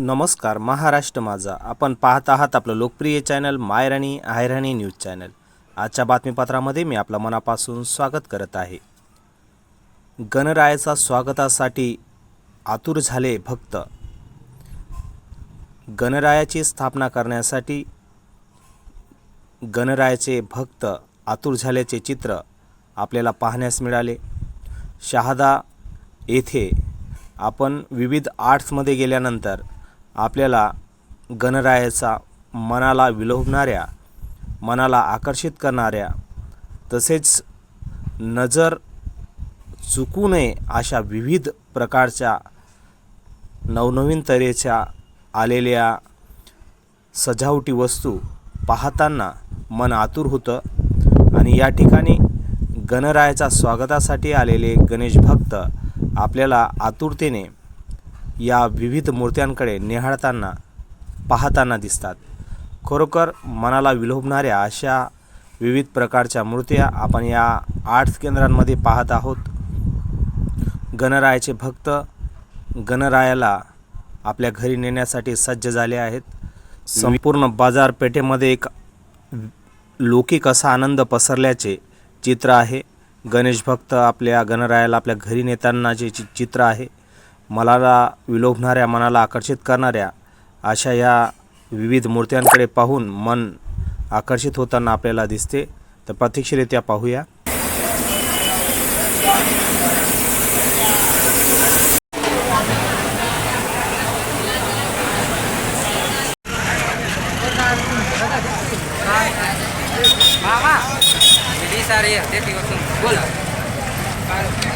नमस्कार महाराष्ट्र माझा. आपण पाहत आहात आपलं लोकप्रिय चॅनल मायराणी आयराणी न्यूज चॅनल. आजच्या बातमीपत्रामध्ये मी आपलं मनापासून स्वागत करत आहे. गणरायाचा स्वागतासाठी आतुर झाले भक्त. गणरायाची स्थापना करण्यासाठी गणरायाचे भक्त आतुर झाल्याचे चित्र आपल्याला पाहण्यास मिळाले. शहादा येथे आपण विविध आर्ट्समध्ये गेल्यानंतर आपल्याला गणरायाचा मनाला विलोभणाऱ्या मनाला आकर्षित करणाऱ्या तसेच नजर चुकू नये अशा विविध प्रकारच्या नवनवीन तऱ्हेच्या आलेल्या सजावटी वस्तू पाहताना मन आतुर होतं आणि या ठिकाणी गणरायाच्या स्वागतासाठी आलेले गणेश भक्त आपल्याला आतुरतेने या विविध मूर्त्यांकडे निहाळताना पाहताना दिसतात. खरोखर मनाला विलोभणाऱ्या अशा विविध प्रकारच्या मूर्त्या आपण या आर्ट्स केंद्रांमध्ये पाहत आहोत. गणरायाचे भक्त गणरायाला आपल्या घरी नेण्यासाठी सज्ज झाले आहेत. संपूर्ण बाजारपेठेमध्ये एक लौकिक असा आनंद पसरल्याचे चित्र आहे. गणेश भक्त आपल्या गणरायाला आपल्या घरी नेताना चि चित्र आहे. मनाला विलोभणाऱ्या मनाला आकर्षित करणाऱ्या अशा या विविध मूर्त्यांकडे पाहून मन आकर्षित होताना आपल्याला दिसते. तर प्रत्यक्षरित्या पाहूया. सारे ते दिवस.